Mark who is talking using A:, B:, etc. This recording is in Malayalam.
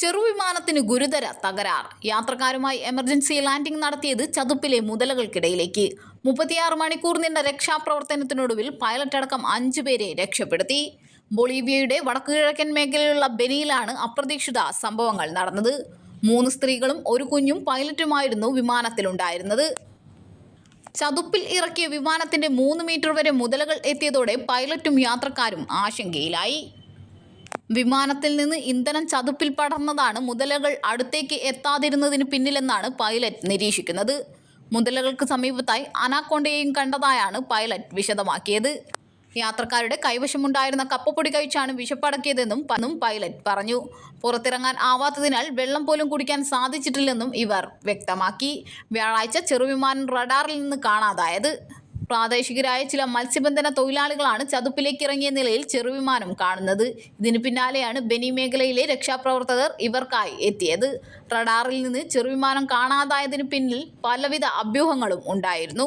A: ചെറുവിമാനത്തിന് ഗുരുതര തകരാർ. യാത്രക്കാരുമായി എമർജൻസി ലാൻഡിംഗ് നടത്തിയത് ചതുപ്പിലെ മുതലകൾക്കിടയിലേക്ക്. മുപ്പത്തിയാറ് മണിക്കൂർ നീണ്ട രക്ഷാപ്രവർത്തനത്തിനൊടുവിൽ പൈലറ്റ് അടക്കം അഞ്ചുപേരെ രക്ഷപ്പെടുത്തി. ബൊളീവിയയുടെ വടക്കുകിഴക്കൻ മേഖലയിലുള്ള ബെനിയിലാണ് അപ്രതീക്ഷിത സംഭവങ്ങൾ നടന്നത്. മൂന്ന് സ്ത്രീകളും ഒരു കുഞ്ഞും പൈലറ്റുമായിരുന്നു വിമാനത്തിലുണ്ടായിരുന്നത്. ചതുപ്പിൽ ഇറക്കിയ വിമാനത്തിന്റെ മൂന്ന് മീറ്റർ വരെ മുതലകൾ എത്തിയതോടെ പൈലറ്റും യാത്രക്കാരും ആശങ്കയിലായി. വിമാനത്തിൽ നിന്ന് ഇന്ധനം ചതുപ്പിൽ പടർന്നതാണ്. മുതലകൾ അടുത്തേക്ക് എത്താതിരുന്നതിന് പിന്നിലെന്നാണ് പൈലറ്റ് നിരീക്ഷിക്കുന്നത്. മുതലകൾക്ക് സമീപത്തായി അനാക്കോണ്ടയെയും കണ്ടതായാണ് പൈലറ്റ് വിശദമാക്കിയത്. യാത്രക്കാരുടെ കൈവശമുണ്ടായിരുന്ന കപ്പപ്പൊടി കഴിച്ചാണ് വിശപ്പടക്കിയതെന്നും പന്നും പൈലറ്റ് പറഞ്ഞു. പുറത്തിറങ്ങാൻ ആവാത്തതിനാൽ വെള്ളം പോലും കുടിക്കാൻ സാധിച്ചിട്ടില്ലെന്നും ഇവർ വ്യക്തമാക്കി. വ്യാഴാഴ്ച ചെറുവിമാനം റഡാറിൽ നിന്ന് കാണാതായത്. പ്രാദേശികരായ ചില മത്സ്യബന്ധന തൊഴിലാളികളാണ് ചതുപ്പിലേക്ക് ഇറങ്ങിയ നിലയിൽ ചെറുവിമാനം കാണുന്നത്. ഇതിന് പിന്നാലെയാണ് ബെനി മേഖലയിലെ രക്ഷാപ്രവർത്തകർ ഇവർക്കായി എത്തിയത്. റഡാറിൽ നിന്ന് ചെറുവിമാനം കാണാതായതിനു പിന്നിൽ പലവിധ അഭ്യൂഹങ്ങളും ഉണ്ടായിരുന്നു.